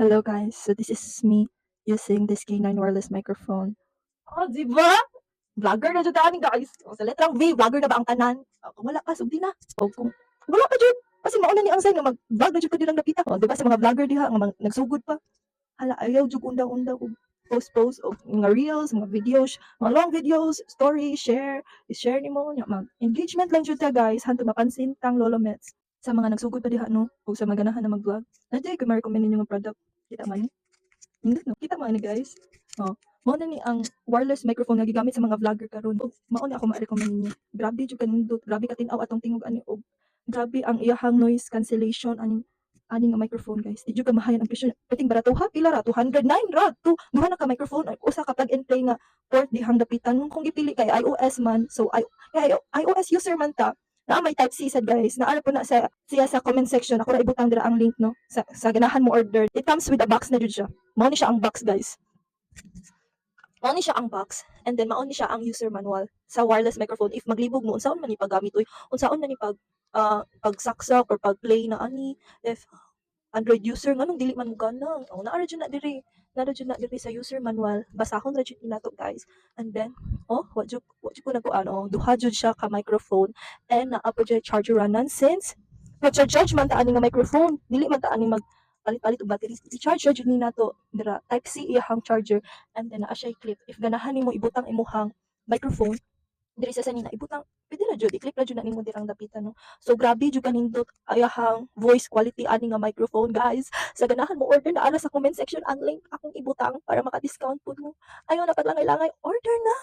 Hello guys, so this is me using this K9 wireless microphone. Oh, di ba? Vlogger na jud ani guys. O, sa letrang V, vlogger na ba ang tanan? O, kung wala ka, sugdi na. O kung wala pa jud, kasi mauna ni ang sign mag-vlog na jud ko dilang nakita. O, di ba sa mga vlogger diha nga mga nagsugod pa. Hala, ayaw jud undang-undang og post-post og mga reels, mga videos, mga long videos, story, share, i-share nimo nya mag engagement lang jud ta guys, hantud mapansin tang lolo mets sa mga nagsugod pa diha no, o sa mga ganahan na mag-vlog. Nandiyan ko ma-recommend ninyo nga product. Kita man ni. Hindi no, kita man ni guys. Oh, mao na ni ang wireless microphone nga gigamit sa mga vlogger karon. Og mao na ako ma-recommend ninyo. Grabe jud kanindot, grabe ka tin-aw atong tingog ani og grabe ang iyahang noise cancellation aning ani nga microphone guys. Di jud ka mahayan ang presyo. Pating barato ha pila ra 209 ra. Tu duha na ka microphone usa ka plug and play nga port dihang dapitan kung gipili kay iOS man. So I, iOS user man ta na may type C sad guys. Na po na sa siya sa comment section. Ako ra ibutang dira ang link no? Sa, sa ganahan mo order. It comes with a box na jud siya. Mao ni siya ang box guys. Mao ni siya ang box. And then mao ni siya ang user manual sa wireless microphone. If maglibog mo unsaon man ni paggamit uy? Unsaon man ni pag uh, pagsaksak or pagplay na ani? If Android user nganong dili man mo ganang? Oh naa jud na diri. Naa jud na diri sa user manual. Basahon ra jud ni nato guys. And then oh wa jud ko na ko ano duha jud siya ka microphone and naa pa dyan charger ranan since nag-charge man ta ani nga microphone dili man ta ani mag palit-palit og battery. I-charge ra jud ni nato dira type C iyahang charger and then naa siya clip if ganahan nimo ibutang imuhang microphone diri sa sanina ibutang pwede ra jud i-clip ra jud na nimo dirang dapitan no? So grabe jud kanindot ayahang voice quality ani nga microphone guys. Sa ganahan mo order na ara sa comment section ang link akong ibutang para maka-discount pud mo ayo na paglangoy-langoy order na